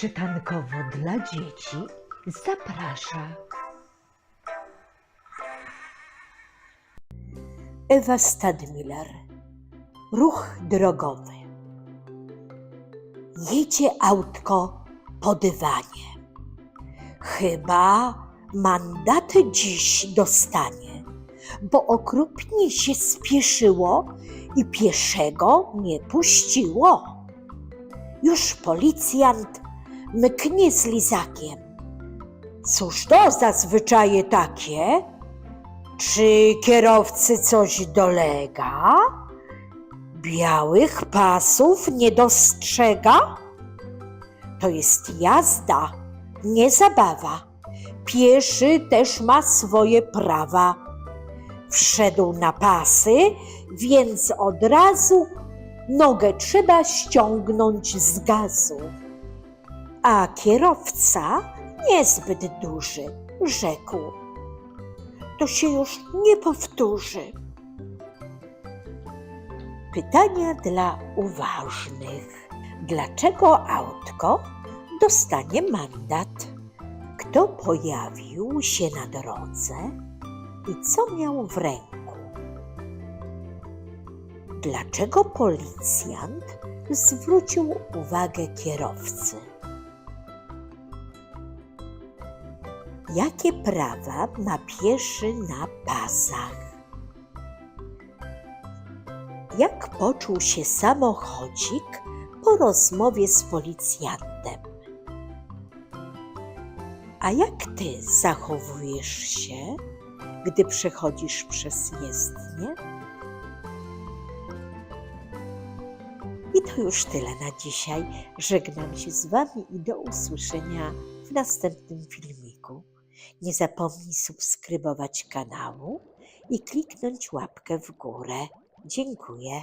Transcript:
Czytankowo dla dzieci zaprasza Ewa Stadmiller. Ruch drogowy. Jedzie autko po dywanie. Chyba mandat dziś dostanie, bo okrutnie się spieszyło i pieszego nie puściło. Już policjant mknie z lizakiem. Cóż to za zwyczaje takie? Czy kierowcy coś dolega? Białych pasów nie dostrzega? To jest jazda, nie zabawa. Pieszy też ma swoje prawa. Wszedł na pasy, więc od razu nogę trzeba ściągnąć z gazu. A kierowca niezbyt duży, rzekł to się już nie powtórzy. Pytania dla uważnych. Dlaczego autko dostanie mandat? Kto pojawił się na drodze i co miał w ręku? Dlaczego policjant zwrócił uwagę kierowcy? Jakie prawa ma pieszy na pasach? Jak poczuł się samochodzik po rozmowie z policjantem? A jak ty zachowujesz się, gdy przechodzisz przez jezdnię? I to już tyle na dzisiaj. Żegnam się z Wami i do usłyszenia w następnym filmiku. Nie zapomnij subskrybować kanału i kliknąć łapkę w górę. Dziękuję.